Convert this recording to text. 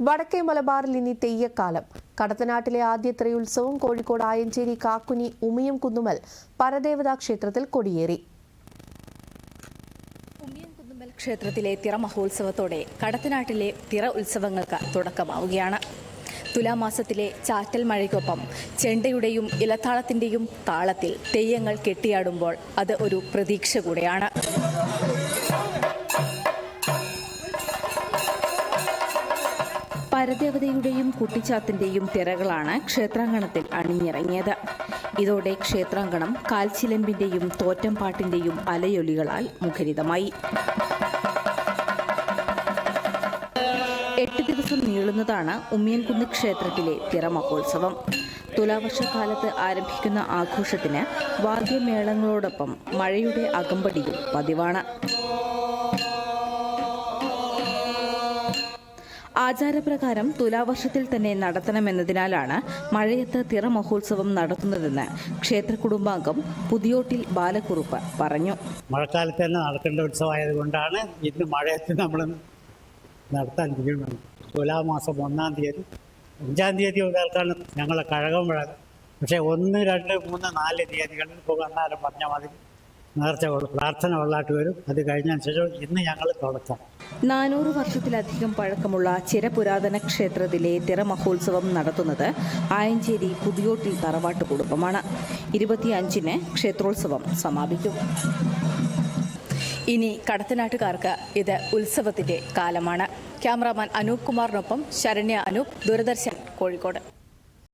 വടക്കേ മലബാറിൽ ഇനി തെയ്യക്കാലം. കടത്തനാട്ടിലെ ആദ്യ ത്രയുത്സവം കോഴിക്കോട് ആയഞ്ചേരി കാക്കുനി ഉമിയം കുന്നുമൽ പരദേവതാ ക്ഷേത്രത്തിൽ കൊടിയേറി. ക്ഷേത്രത്തിലെ തിറ മഹോത്സവത്തോടെ കടത്തനാട്ടിലെ തിറ ഉത്സവങ്ങൾക്ക് തുടക്കമാവുകയാണ്. തുലാമാസത്തിലെ ചാറ്റൽ മഴയ്ക്കൊപ്പം ചെണ്ടയുടെയും ഇലത്താളത്തിന്റെയും താളത്തിൽ തെയ്യങ്ങൾ കെട്ടിയാടുമ്പോൾ അത് ഒരു പ്രതീക്ഷ കൂടെയാണ്. പരദേവതയുടെയും കുട്ടിച്ചാത്തിന്റെയും തിരകളാണ് ക്ഷേത്രാങ്കണത്തിൽ അണിഞ്ഞിറങ്ങിയത്. ഇതോടെ ക്ഷേത്രാങ്കണം കാൽച്ചിലമ്പിന്റെയും തോറ്റംപാട്ടിന്റെയും അലയൊലികളാൽ മുഖരിതമായി. എട്ട് ദിവസം നീളുന്നതാണ് ഉമ്മിയൻകുന്ന് ക്ഷേത്രത്തിലെ തിറമഹോത്സവം തുലാവർഷക്കാലത്ത് ആരംഭിക്കുന്ന ആഘോഷത്തിന് വാദ്യമേളങ്ങളോടൊപ്പം മഴയുടെ അകമ്പടിയും പതിവാണ്. ആചാരപ്രകാരം തുലാവർഷത്തിൽ തന്നെ നടത്തണമെന്നതിനാലാണ് മഴയത്ത് തിറ മഹോത്സവം നടത്തുന്നതെന്ന് ക്ഷേത്ര കുടുംബാംഗം പുതിയോട്ടിൽ ബാലക്കുറുപ്പ് പറഞ്ഞു. മഴക്കാലത്ത് തന്നെ നടക്കേണ്ട ഉത്സവമായത് കൊണ്ടാണ് ഇന്ന് മഴയത്ത് നമ്മൾ നടത്താൻ തീരുമാനം. തുലാമാസം ഒന്നാം തീയതി അഞ്ചാം തീയതി മുതൽക്കാണ് ഞങ്ങളെ കഴകം പക്ഷേ ഒന്ന് രണ്ട് മൂന്ന് നാല് തീയതികളിൽ ഇപ്പോൾ പറഞ്ഞാൽ പറഞ്ഞ മാതിരി നേർച്ച പ്രാർത്ഥന ഉള്ളതായിട്ട് വരും അത് കഴിഞ്ഞതിന് ശേഷം ഇന്ന് ഞങ്ങൾ തുടക്കം. നാനൂറ് വർഷത്തിലധികം പഴക്കമുള്ള ചിരപുരാതന ക്ഷേത്രത്തിലെ തിറ മഹോത്സവം നടത്തുന്നത് ആയഞ്ചേരി പുതിയോട്ടിൽ തറവാട്ട് കുടുംബമാണ്. ഇരുപത്തിയഞ്ചിന് ക്ഷേത്രോത്സവം സമാപിക്കും. ഇനി കടത്തനാട്ടുകാർക്ക് ഇത് ഉത്സവത്തിന്റെ കാലമാണ്. ക്യാമറാമാൻ അനൂപ് കുമാറിനൊപ്പം ശരണ്യ അനൂപ് ദൂരദർശൻ കോഴിക്കോട്.